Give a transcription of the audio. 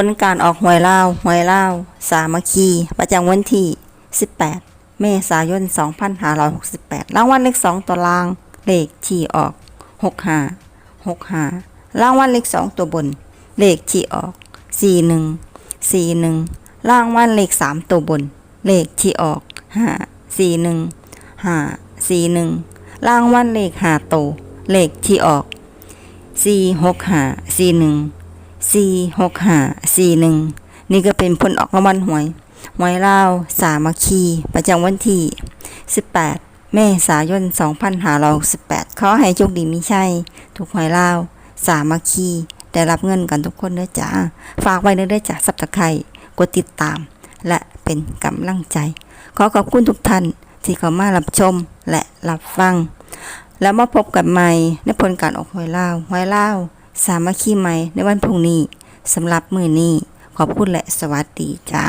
ผลการออกหวยเล่าหวยเล่าสามัคคี ประจำวันที่ 18 เมษายน 2568 รางวัลเลข 2 ตัวล่าง เลขที่ออก 65 65 รางวัลเลข 2 ตัวบน เลขที่ออก 41 41 รางวัลเลข 3 ตัวบน เลขที่ออก 5 41 5 41 รางวัลเลข5ตัว เลขที่ออก 465 41 สี่หกห้าสี่หนึ่งนี่ก็เป็นผลออกรางวัลหวยหวยเลาสามัคคี ประจำวันที่สิบแปดเมษายนสองพันห้าร้อยสิบแปดขอให้โชคดีมีชัยถูกหวยเลาสามัคคี ได้รับเงินกันทุกคนเด้อจ้า ฝากไว้เด้อเด้จ้าสับตะไคร่กดติดตาม และเป็นกำลังใจ ขอขอบคุณทุกท่าน ที่เข้ามารับชมและรับฟัง แล้วมาพบกันใหม่ในผลการออกหวยเลาหวยเลา สามัคคีใหม่ในวันพรุ่งนี้สำหรับมือนี้ขอบคุณและสวัสดีจ้า